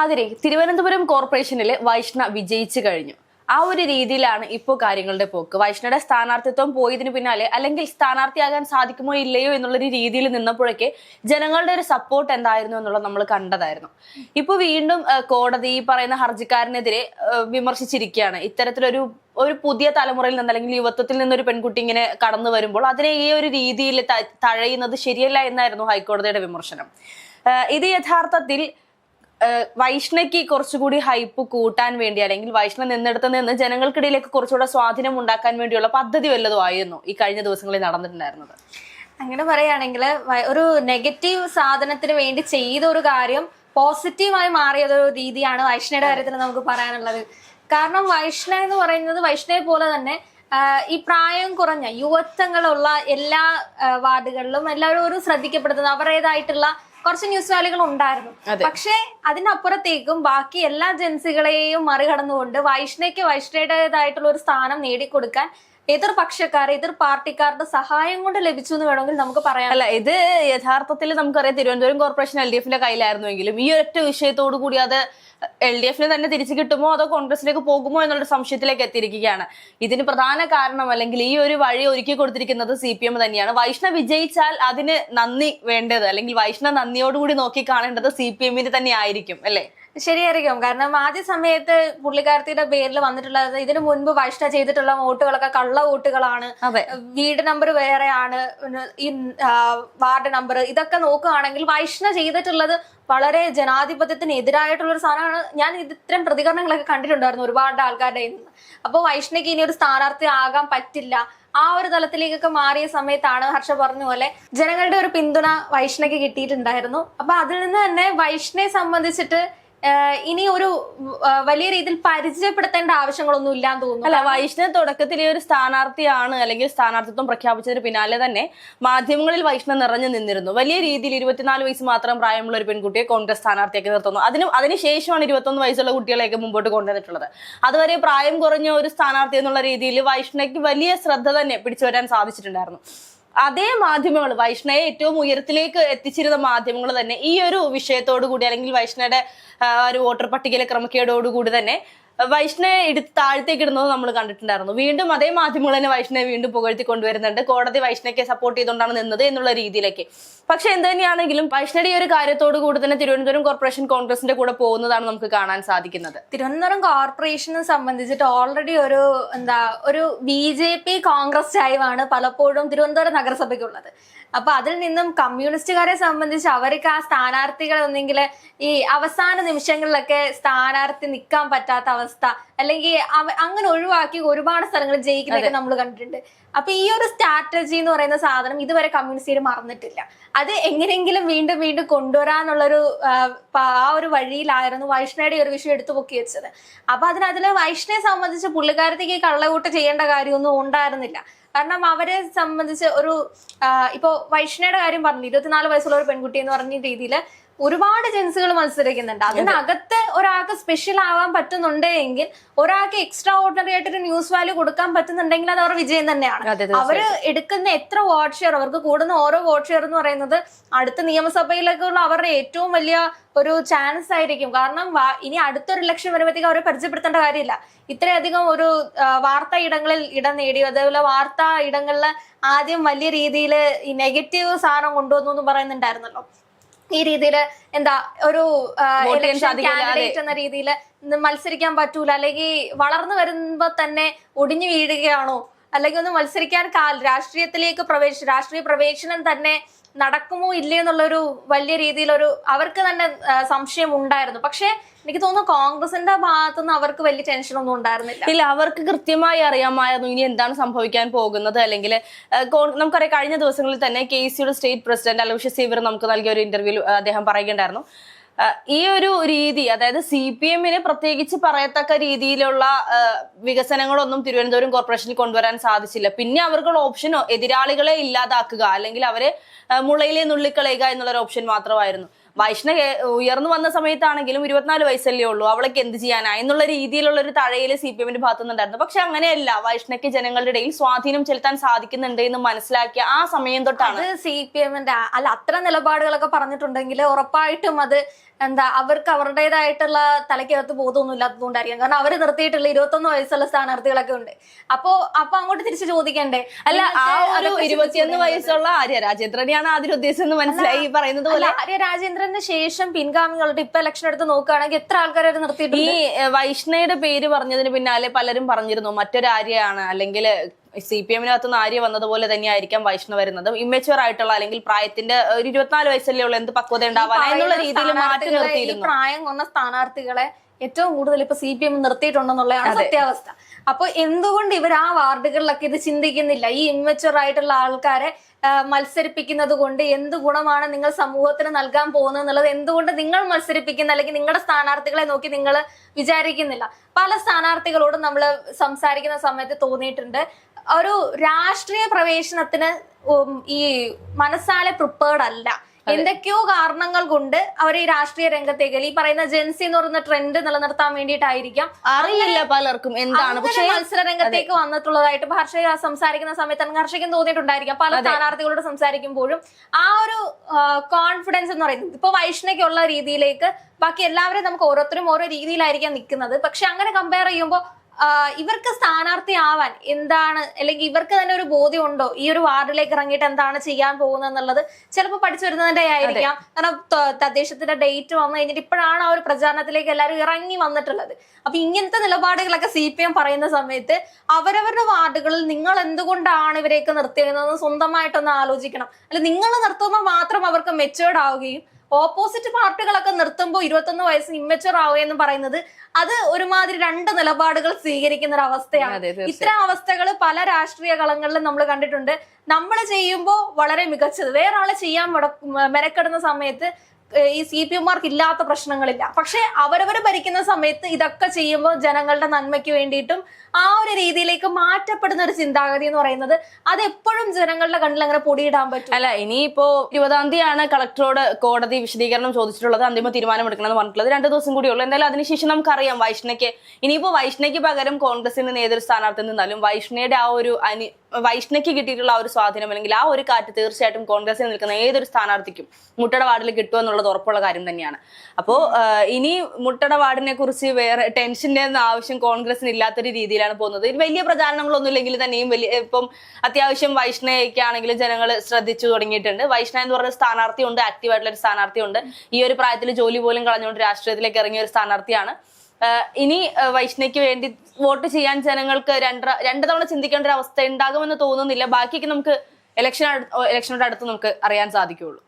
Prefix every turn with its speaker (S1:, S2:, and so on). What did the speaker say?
S1: ആതിരെ തിരുവനന്തപുരം കോർപ്പറേഷനിൽ വൈഷ്ണ വിജയിച്ചു കഴിഞ്ഞു. ആ ഒരു രീതിയിലാണ് ഇപ്പോൾ കാര്യങ്ങളുടെ പോക്ക്. വൈഷ്ണയുടെ സ്ഥാനാർത്ഥിത്വം പോയതിന് പിന്നാലെ അല്ലെങ്കിൽ സ്ഥാനാർത്ഥിയാകാൻ സാധിക്കുമോ ഇല്ലയോ എന്നുള്ളൊരു രീതിയിൽ നിന്നപ്പോഴൊക്കെ ജനങ്ങളുടെ ഒരു സപ്പോർട്ട് എന്തായിരുന്നു എന്നുള്ളത് നമ്മൾ കണ്ടതായിരുന്നു. ഇപ്പൊ വീണ്ടും കോടതി ഈ പറയുന്ന ഹർജിക്കാരനെതിരെ വിമർശിച്ചിരിക്കുകയാണ്. ഇത്തരത്തിലൊരു ഒരു പുതിയ തലമുറയിൽ നിന്ന് അല്ലെങ്കിൽ യുവത്വത്തിൽ നിന്നൊരു പെൺകുട്ടി ഇങ്ങനെ കടന്നു വരുമ്പോൾ അതിനെ ഈ ഒരു രീതിയിൽ തഴയുന്നത് ശരിയല്ല എന്നായിരുന്നു ഹൈക്കോടതിയുടെ വിമർശനം. ഇത് യഥാർത്ഥത്തിൽ വൈഷ്ണയ്ക്ക് കുറച്ചുകൂടി ഹൈപ്പ് കൂട്ടാൻ വേണ്ടി അല്ലെങ്കിൽ വൈഷ്ണ നിന്നിടത്ത് നിന്ന് ജനങ്ങൾക്കിടയിലേക്ക് കുറച്ചുകൂടെ സ്വാധീനം ഉണ്ടാക്കാൻ വേണ്ടിയുള്ള പദ്ധതി വല്ലതും ആയിരുന്നു ഈ കഴിഞ്ഞ ദിവസങ്ങളിൽ നടന്നിട്ടുണ്ടായിരുന്നത്?
S2: അങ്ങനെ പറയുകയാണെങ്കിൽ ഒരു നെഗറ്റീവ് സാധനത്തിന് വേണ്ടി ചെയ്ത ഒരു കാര്യം പോസിറ്റീവായി മാറിയ ഒരു രീതിയാണ് വൈഷ്ണയുടെ കാര്യത്തിൽ നമുക്ക് പറയാനുള്ളത്. കാരണം വൈഷ്ണ എന്ന് പറയുന്നത് വൈഷ്ണയെ പോലെ തന്നെ ഈ പ്രായം കുറഞ്ഞ യുവത്വങ്ങളുള്ള എല്ലാ വാർഡുകളിലും എല്ലാവരും ഒരു ശ്രദ്ധിക്കപ്പെടുന്നത് അവരുടേതായിട്ടുള്ള കുറച്ച് ന്യൂസ് വാലുകൾ ഉണ്ടായിരുന്നു. പക്ഷേ അതിനപ്പുറത്തേക്കും ബാക്കി എല്ലാ ജൻസികളെയും മറികടന്നുകൊണ്ട് വൈഷ്ണയ്ക്ക് വൈഷ്ണയുടേതായിട്ടുള്ള ഒരു സ്ഥാനം നേടിക്കൊടുക്കാൻ എതിർ പക്ഷക്കാർ എതിർ പാർട്ടിക്കാരുടെ സഹായം കൊണ്ട് ലഭിച്ചു എന്ന് വേണമെങ്കിൽ നമുക്ക് പറയാം
S1: അല്ല ഇത് യഥാർത്ഥത്തിൽ നമുക്കറിയാം തിരുവനന്തപുരം കോർപ്പറേഷൻ എൽ ഡി എഫിന്റെ കയ്യിലായിരുന്നുവെങ്കിലും ഈ ഒറ്റ വിഷയത്തോടു കൂടി അത് എൽ ഡി എഫിന് തന്നെ തിരിച്ചു കിട്ടുമോ അതോ കോൺഗ്രസിലേക്ക് പോകുമോ എന്നുള്ള സംശയത്തിലേക്ക് എത്തിയിരിക്കുകയാണ്. ഇതിന് പ്രധാന കാരണം അല്ലെങ്കിൽ ഈ ഒരു വഴി ഒരുക്കി കൊടുത്തിരിക്കുന്നത് സി പി എം തന്നെയാണ്. വൈഷ്ണവ് വിജയിച്ചാൽ അതിന് നന്ദി വേണ്ടത് അല്ലെങ്കിൽ വൈഷ്ണവ് നന്ദിയോടുകൂടി നോക്കി കാണേണ്ടത് സി പി എമ്മിന് തന്നെ ആയിരിക്കും അല്ലേ?
S2: ശരിയായിരിക്കും. കാരണം ആദ്യ സമയത്ത് പുള്ളിക്കാരത്തിയുടെ പേരിൽ വന്നിട്ടുള്ളത് ഇതിനു മുൻപ് വൈഷ്ണ ചെയ്തിട്ടുള്ള വോട്ടുകളൊക്കെ കള്ള വോട്ടുകളാണ്. വീട് നമ്പർ വേറെയാണ്. ഈ വാർഡ് നമ്പർ ഇതൊക്കെ നോക്കുകയാണെങ്കിൽ വൈഷ്ണ ചെയ്തിട്ടുള്ളത് വളരെ ജനാധിപത്യത്തിന് എതിരായിട്ടുള്ള ഒരു സാധനമാണ്. ഞാൻ ഇത് ഇത്തരം പ്രതികരണങ്ങളൊക്കെ കണ്ടിട്ടുണ്ടായിരുന്നു ഒരുപാട് ആൾക്കാരുടെ നിന്ന്. അപ്പോൾ വൈഷ്ണയ്ക്ക് ഇനി ഒരു സ്ഥാനാർത്ഥി ആകാൻ പറ്റില്ല. ആ ഒരു തലത്തിലേക്കൊക്കെ മാറിയ സമയത്താണ് ഹർഷ പറഞ്ഞ പോലെ ജനങ്ങളുടെ ഒരു പിന്തുണ വൈഷ്ണയ്ക്ക് കിട്ടിയിട്ടുണ്ടായിരുന്നു. അപ്പൊ അതിൽ നിന്ന് തന്നെ വൈഷ്ണയെ സംബന്ധിച്ചിട്ട് ഇനി ഒരു വലിയ രീതിയിൽ പരിചയപ്പെടുത്തേണ്ട ആവശ്യങ്ങളൊന്നും ഇല്ലാന്ന് തോന്നുന്നു.
S1: അല്ല വൈഷ്ണവ് തുടക്കത്തിൽ ഈ ഒരു സ്ഥാനാർത്ഥിയാണ് അല്ലെങ്കിൽ സ്ഥാനാർത്ഥിത്വം പ്രഖ്യാപിച്ചതിന് പിന്നാലെ തന്നെ മാധ്യമങ്ങളിൽ വൈഷ്ണവ് നിറഞ്ഞു നിന്നിരുന്നു. വലിയ രീതിയിൽ ഇരുപത്തിനാല് വയസ്സ് മാത്രം പ്രായമുള്ള ഒരു പെൺകുട്ടിയെ കോൺഗ്രസ് സ്ഥാനാർത്ഥിയാക്കി നിർത്തുന്നു. അതിന് അതിനുശേഷമാണ് ഇരുപത്തൊന്ന് വയസ്സുള്ള കുട്ടികളെയൊക്കെ മുമ്പോട്ട് കൊണ്ടുവന്നിട്ടുള്ളത്. അതുവരെ പ്രായം കുറഞ്ഞ ഒരു സ്ഥാനാർത്ഥി എന്നുള്ള രീതിയിൽ വൈഷ്ണവയ്ക്ക് വലിയ ശ്രദ്ധ തന്നെ പിടിച്ചു വരാൻ സാധിച്ചിട്ടുണ്ടായിരുന്നു. അതേ മാധ്യമങ്ങൾ വൈഷ്ണയെ ഏറ്റവും ഉയരത്തിലേക്ക് എത്തിച്ചിരുന്ന മാധ്യമങ്ങൾ തന്നെ ഈ ഒരു വിഷയത്തോടു കൂടി അല്ലെങ്കിൽ വൈഷ്ണയുടെ ഒരു വോട്ടർ പട്ടികയിലെ ക്രമക്കേടോടുകൂടി തന്നെ വൈഷ്ണയെ എടുത്ത് താഴത്തേക്ക് ഇടുന്നത് നമ്മൾ കണ്ടിട്ടുണ്ടായിരുന്നു. വീണ്ടും അതേ മാധ്യമങ്ങൾ തന്നെ വൈഷ്ണവെ വീണ്ടും പുകഴ്ത്തി കൊണ്ടുവരുന്നുണ്ട്. കോടതി വൈഷ്ണവയ്ക്ക് സപ്പോർട്ട് ചെയ്തുകൊണ്ടാണ് നിന്നത് എന്നുള്ള രീതിയിലേക്ക്. പക്ഷെ എന്ത് തന്നെയാണെങ്കിലും ഈ ഒരു കാര്യത്തോട് കൂടി തന്നെ തിരുവനന്തപുരം കോർപ്പറേഷൻ കോൺഗ്രസിന്റെ കൂടെ പോകുന്നതാണ് നമുക്ക് കാണാൻ സാധിക്കുന്നത്.
S2: തിരുവനന്തപുരം കോർപ്പറേഷനെ സംബന്ധിച്ചിട്ട് ഓൾറെഡി ഒരു എന്താ ഒരു ബി ജെ പി കോൺഗ്രസ് ചായവാണ് പലപ്പോഴും തിരുവനന്തപുരം നഗരസഭയ്ക്കുള്ളത്. അപ്പൊ അതിൽ നിന്നും കമ്മ്യൂണിസ്റ്റുകാരെ സംബന്ധിച്ച് അവർക്ക് ആ സ്ഥാനാർത്ഥികളെ ഒന്നെങ്കിൽ ഈ അവസാന നിമിഷങ്ങളിലൊക്കെ സ്ഥാനാർത്ഥി നിൽക്കാൻ പറ്റാത്ത അവസ്ഥ അല്ലെങ്കിൽ അങ്ങനെ ഒഴിവാക്കി ഒരുപാട് സ്ഥലങ്ങളിൽ ജയിക്കുന്നതൊക്കെ നമ്മൾ കണ്ടിട്ടുണ്ട്. അപ്പൊ ഈ ഒരു സ്ട്രാറ്റജി എന്ന് പറയുന്ന സാധനം ഇതുവരെ കമ്മ്യൂണിസ്റ്റുകാർ മറന്നിട്ടില്ല. അത് എങ്ങനെയെങ്കിലും വീണ്ടും വീണ്ടും കൊണ്ടുവരാനുള്ളൊരു ആ, ആ ഒരു വഴിയിലായിരുന്നു വൈഷ്ണയുടെ ഒരു വിഷയം എടുത്തു പൊക്കി വെച്ചത്. അപ്പൊ അതിനതിൽ വൈഷ്ണയെ സംബന്ധിച്ച് പുള്ളിക്കാരത്തേക്ക് കള്ളവോട്ട് ചെയ്യേണ്ട കാര്യമൊന്നും ഉണ്ടായിരുന്നില്ല. കാരണം അവരെ സംബന്ധിച്ച് ഒരു ഇപ്പോ വൈഷ്ണയുടെ കാര്യം പറഞ്ഞു ഇരുപത്തിനാല് വയസ്സുള്ള ഒരു പെൺകുട്ടി എന്ന് പറഞ്ഞ രീതിയിൽ ഒരുപാട് ജെൻസുകൾ മത്സരിക്കുന്നുണ്ട്. അതിനകത്ത് ഒരാൾക്ക് സ്പെഷ്യൽ ആവാൻ പറ്റുന്നുണ്ട് എങ്കിൽ ഒരാൾക്ക് എക്സ്ട്രാ ഓർഡിനറി ആയിട്ട് ഒരു ന്യൂസ് വാല്യൂ കൊടുക്കാൻ പറ്റുന്നുണ്ടെങ്കിൽ അത് അവരുടെ വിജയം തന്നെയാണ്. അവർ എടുക്കുന്ന എത്ര വോട്ട് ഷെയർ അവർക്ക് കൂടുന്ന ഓരോ വോട്ട് ഷെയർ എന്ന് പറയുന്നത് അടുത്ത നിയമസഭയിലേക്കുള്ള അവരുടെ ഏറ്റവും വലിയ ഒരു ചാൻസ് ആയിരിക്കും. കാരണം ഇനി അടുത്തൊരു ഇലക്ഷൻ വരുമ്പോഴത്തേക്ക് അവരെ പരിചയപ്പെടുത്തേണ്ട കാര്യമില്ല. ഇത്രയധികം ഒരു വാർത്താ ഇടങ്ങളിൽ ഇടം നേടി അതേപോലെ വാർത്താ ഇടങ്ങളിൽ ആദ്യം വലിയ രീതിയിൽ ഈ നെഗറ്റീവ് സാധനം കൊണ്ടുവന്നു എന്ന് പറയുന്നുണ്ടായിരുന്നല്ലോ. ഈ രീതിയിൽ എന്താ ഒരു കാൻഡിഡേറ്റ് എന്ന രീതിയിൽ മത്സരിക്കാൻ പറ്റൂല അല്ലെങ്കിൽ വളർന്നു വരുമ്പോ തന്നെ ഒടിഞ്ഞു വീഴുകയാണോ? അല്ലെങ്കിൽ ഒന്ന് മത്സരിക്കാൻ കാൽ രാഷ്ട്രീയത്തിലേക്ക് പ്രവേശ രാഷ്ട്രീയ പ്രവേശനം തന്നെ നടക്കുമോ ഇല്ലേ എന്നുള്ളൊരു വലിയ രീതിയിലൊരു അവർക്ക് തന്നെ സംശയം ഉണ്ടായിരുന്നു പക്ഷേ എനിക്ക് തോന്നുന്നു കോൺഗ്രസിന്റെ ഭാഗത്തുനിന്ന് അവർക്ക് വലിയ ടെൻഷൻ ഒന്നും ഉണ്ടായിരുന്നില്ല.
S1: ഇല്ല അവർക്ക് കൃത്യമായി അറിയാമായിരുന്നു ഇനി എന്താണ് സംഭവിക്കാൻ പോകുന്നത്. അല്ലെങ്കിൽ നമുക്കറിയാം കഴിഞ്ഞ ദിവസങ്ങളിൽ തന്നെ കെ സിയുടെ സ്റ്റേറ്റ് പ്രസിഡന്റ് അലോഷ്യ സീവർ നമുക്ക് നൽകിയ ഒരു ഇന്റർവ്യൂവിൽ അദ്ദേഹം പറയുകയുണ്ടായിരുന്നു. ഈ ഒരു രീതി അതായത് സി പി എമ്മിന് പ്രത്യേകിച്ച് പറയത്തക്ക രീതിയിലുള്ള വികസനങ്ങളൊന്നും തിരുവനന്തപുരം കോർപ്പറേഷനിൽ കൊണ്ടുവരാൻ സാധിച്ചില്ല. പിന്നെ അവർക്കുള്ള ഓപ്ഷനോ എതിരാളികളെ ഇല്ലാതാക്കുക അല്ലെങ്കിൽ അവരെ മുളയിലെ നുള്ളിക്കളയുക എന്നുള്ളൊരു ഓപ്ഷൻ മാത്രമായിരുന്നു. വൈഷ്ണവ് ഉയർന്നു വന്ന സമയത്താണെങ്കിലും ഇരുപത്തിനാല് വയസ്സല്ലേ ഉള്ളൂ. അവളൊക്കെ എന്ത് ചെയ്യാനാ? എന്നുള്ള രീതിയിലുള്ള ഒരു തഴയിൽ സി പി എമ്മിന്റെ ഭാഗത്തുനിന്നുണ്ടായിരുന്നു. പക്ഷെ അങ്ങനെയല്ല വൈഷ്ണയ്ക്ക് ജനങ്ങളുടെ ഇടയിൽ സ്വാധീനം ചെലുത്താൻ സാധിക്കുന്നുണ്ട് എന്ന് മനസ്സിലാക്കിയ ആ സമയം തൊട്ടാണ്.
S2: സി പി എമ്മിന്റെ അല്ല അത്ര നിലപാടുകളൊക്കെ പറഞ്ഞിട്ടുണ്ടെങ്കിൽ ഉറപ്പായിട്ടും അത് എന്താ അവർക്ക് അവരുടേതായിട്ടുള്ള തലയ്ക്കകത്ത് ബോധമൊന്നും ഇല്ലാത്തതുകൊണ്ടായിരിക്കും. കാരണം അവർ നിർത്തിയിട്ടുള്ള ഇരുപത്തൊന്ന് വയസ്സുള്ള സ്ഥാനാർത്ഥികളൊക്കെ ഉണ്ട്. അപ്പോ അപ്പൊ അങ്ങോട്ട് തിരിച്ചു ചോദിക്കണ്ടേ?
S1: അല്ല ആ ഒരു ഇരുപത്തിയൊന്ന് വയസ്സുള്ള ആര്യ രാജേന്ദ്രനെയാണ് ആദ്യം ഉദ്ദേശിച്ചെന്ന് മനസ്സിലായി പറയുന്നത് പോലെ?
S2: ആര്യ രാജേന്ദ്രന് ശേഷം പിൻഗാമികളുടെ ഇപ്പൊ ഇലക്ഷൻ എടുത്ത് നോക്കുകയാണെങ്കിൽ എത്ര
S1: ആൾക്കാരെ
S2: നിർത്തിയിട്ടുണ്ട്?
S1: ഈ വൈഷ്ണയുടെ പേര് പറഞ്ഞതിന് പിന്നാലെ പലരും പറഞ്ഞിരുന്നു മറ്റൊരു ആര്യയാണ് അല്ലെങ്കിൽ സി പി എമ്മിനകത്തുനിന്ന് ആര്യ വന്നതുപോലെ തന്നെയായിരിക്കാം വൈഷ്ണവ് വരുന്നത്. ഇമ്മച്ചുവർ ആയിട്ടുള്ള അല്ലെങ്കിൽ പ്രായത്തിന്റെ ഒരു ഇരുപത്തിനാല് വയസ്സല്ലേ ഉള്ളൂ എന്ത് പക്വത ഉണ്ടാവാൻ എന്നുള്ള രീതിയിൽ മാറ്റി നിർത്തിയിരുന്നു.
S2: പ്രായം കൊന്ന സ്ഥാനാർത്ഥികളെ ഏറ്റവും കൂടുതൽ ഇപ്പൊ സി പി എം നിർത്തിയിട്ടുണ്ടെന്നുള്ളതാണ് സത്യാവസ്ഥ. അപ്പൊ എന്തുകൊണ്ട് ഇവർ ആ വാർഡുകളിലൊക്കെ ഇത് ചിന്തിക്കുന്നില്ല? ഈ ഇൻവെച്ചർ ആയിട്ടുള്ള ആൾക്കാരെ മത്സരിപ്പിക്കുന്നത് കൊണ്ട് എന്ത് ഗുണമാണ് നിങ്ങൾ സമൂഹത്തിന് നൽകാൻ പോകുന്നത് എന്നുള്ളത് എന്തുകൊണ്ട് നിങ്ങൾ മത്സരിപ്പിക്കുന്ന അല്ലെങ്കിൽ നിങ്ങളുടെ സ്ഥാനാർത്ഥികളെ നോക്കി നിങ്ങൾ വിചാരിക്കുന്നില്ല? പല സ്ഥാനാർത്ഥികളോടും നമ്മൾ സംസാരിക്കുന്ന സമയത്ത് തോന്നിയിട്ടുണ്ട്. ഒരു രാഷ്ട്രീയ പ്രവേശനത്തിന് ഈ മനസ്സാലെ പ്രിപ്പേർഡ് അല്ല. എന്തൊക്കെയോ കാരണങ്ങൾ കൊണ്ട് അവർ ഈ രാഷ്ട്രീയ രംഗത്തേക്ക് ഈ പറയുന്ന ജെൻസി എന്ന് പറയുന്ന ട്രെൻഡ് നിലനിർത്താൻ വേണ്ടിയിട്ടായിരിക്കാം.
S1: അറിയില്ല പലർക്കും എന്താണ്. പക്ഷേ
S2: മത്സര രംഗത്തേക്ക് വന്നിട്ടുള്ളതായിട്ട് ഹർഷക സംസാരിക്കുന്ന സമയത്ത് തന്നെ ഹർഷയ്ക്കും തോന്നിയിട്ടുണ്ടായിരിക്കാം. പല സ്ഥാനാർത്ഥികളോട് സംസാരിക്കുമ്പോഴും ആ ഒരു കോൺഫിഡൻസ് എന്ന് പറയുന്നത് ഇപ്പൊ വൈഷ്ണയ്ക്കുള്ള രീതിയിലേക്ക് ബാക്കി എല്ലാവരും നമുക്ക് ഓരോരുത്തരും ഓരോ രീതിയിലായിരിക്കാം നിൽക്കുന്നത്. പക്ഷെ അങ്ങനെ കമ്പയർ ചെയ്യുമ്പോൾ ഇവർക്ക് സ്ഥാനാർത്ഥി ആവാൻ എന്താണ് അല്ലെങ്കിൽ ഇവർക്ക് തന്നെ ഒരു ബോധ്യം ഉണ്ടോ ഈ ഒരു വാർഡിലേക്ക് ഇറങ്ങിയിട്ട് എന്താണ് ചെയ്യാൻ പോകുന്നത് എന്നുള്ളത് ചിലപ്പോൾ പഠിച്ചു വരുന്നതിന്റെ ആയിരിക്കാം. കാരണം തദ്ദേശത്തിന്റെ ഡേറ്റ് വന്നു കഴിഞ്ഞിട്ട് ഇപ്പോഴാണ് ആ ഒരു പ്രചാരണത്തിലേക്ക് എല്ലാവരും ഇറങ്ങി വന്നിട്ടുള്ളത്. അപ്പൊ ഇങ്ങനത്തെ നിലപാടുകളൊക്കെ സി പി എം പറയുന്ന സമയത്ത് അവരവരുടെ വാർഡുകളിൽ നിങ്ങൾ എന്തുകൊണ്ടാണ് ഇവരെയൊക്കെ നിർത്തിയിരുന്നതെന്ന് സ്വന്തമായിട്ടൊന്ന് ആലോചിക്കണം. അല്ല നിങ്ങൾ നിർത്തുമ്പോൾ മാത്രം അവർക്ക് മെച്ചുവേർഡ് ആവുകയും ഓപ്പോസിറ്റ് പാർട്ടികളൊക്കെ നിർത്തുമ്പോൾ ഇരുപത്തൊന്ന് വയസ്സ് ഇമ്മച്ചുവർ ആവുകയെന്ന് പറയുന്നത് അത് ഒരുമാതിരി രണ്ട് നിലപാടുകൾ സ്വീകരിക്കുന്ന ഒരു അവസ്ഥയാണ്. ഇത്തരം അവസ്ഥകൾ പല രാഷ്ട്രീയ കളങ്ങളിലും നമ്മൾ കണ്ടിട്ടുണ്ട്. നമ്മൾ ചെയ്യുമ്പോൾ വളരെ മികച്ചത്. വേറെ ആളെ ചെയ്യാൻ മെനക്കെടുന്ന സമയത്ത് ഈ സി പി എമാർക്ക് ഇല്ലാത്ത പ്രശ്നങ്ങളില്ല. പക്ഷെ അവരവർ ഭരിക്കുന്ന സമയത്ത് ഇതൊക്കെ ചെയ്യുമ്പോൾ ജനങ്ങളുടെ നന്മയ്ക്ക് വേണ്ടിയിട്ടും ആ ഒരു രീതിയിലേക്ക് മാറ്റപ്പെടുന്ന ഒരു ചിന്താഗതി എന്ന് പറയുന്നത് അത് എപ്പോഴും ജനങ്ങളുടെ കണ്ണിൽ അങ്ങനെ പൊടിയിടാൻ പറ്റും.
S1: അല്ല ഇനിയിപ്പോ ഇരുപതാം തീയതിയാണ് കളക്ടറോട് കോടതി വിശദീകരണം ചോദിച്ചിട്ടുള്ളത് അന്തിമ തീരുമാനം എടുക്കണമെന്ന് പറഞ്ഞിട്ടുള്ളത്. രണ്ടു ദിവസം കൂടിയുള്ളൂ എന്തായാലും അതിനുശേഷം നമുക്കറിയാം വൈഷ്ണയ്ക്ക്. ഇനിയിപ്പോ വൈഷ്ണയ്ക്ക് പകരം കോൺഗ്രസിന്റെ നേതൃസ്ഥാനാർത്ഥി നിന്നാലും വൈഷ്ണയുടെ ആ ഒരു വൈഷ്ണയ്ക്ക് കിട്ടിയിട്ടുള്ള ആ ഒരു സ്വാധീനം അല്ലെങ്കിൽ ആ ഒരു കാറ്റ് തീർച്ചയായിട്ടും കോൺഗ്രസിൽ നിൽക്കുന്ന ഏതൊരു സ്ഥാനാർത്ഥിക്കും മുട്ടട വാർഡിൽ കിട്ടുക എന്നുള്ളത് ഉറപ്പുള്ള കാര്യം തന്നെയാണ്. അപ്പോ ഇനി മുട്ടട വാർഡിനെ കുറിച്ച് വേറെ ടെൻഷന്റെ ആവശ്യം കോൺഗ്രസിന് ഇല്ലാത്തൊരു രീതിയിലാണ് പോകുന്നത്. ഇത് വലിയ പ്രചാരണങ്ങളൊന്നും ഇല്ലെങ്കിൽ തന്നെയും വലിയ ഇപ്പം അത്യാവശ്യം വൈഷ്ണയൊക്കെയാണെങ്കിലും ജനങ്ങൾ ശ്രദ്ധിച്ചു തുടങ്ങിയിട്ടുണ്ട്. വൈഷ്ണ എന്ന് പറഞ്ഞ സ്ഥാനാർത്ഥി ഉണ്ട് ആക്റ്റീവ് ആയിട്ടുള്ള ഒരു സ്ഥാനാർത്ഥിയുണ്ട് ഈ ഒരു പ്രായത്തിൽ ജോലി പോലും കളഞ്ഞുകൊണ്ട് രാഷ്ട്രീയത്തിലേക്ക് ഇറങ്ങിയ ഒരു സ്ഥാനാർത്ഥിയാണ്. ഇനി വൈഷ്ണയ്ക്ക് വേണ്ടി വോട്ട് ചെയ്യാൻ ജനങ്ങൾക്ക് രണ്ട രണ്ടു തവണ ചിന്തിക്കേണ്ട ഒരു അവസ്ഥ ഉണ്ടാകുമെന്ന് തോന്നുന്നില്ല. ബാക്കിയൊക്കെ നമുക്ക് ഇലക്ഷൻ ഇലക്ഷനോട് അടുത്ത് നമുക്ക് അറിയാൻ സാധിക്കുള്ളൂ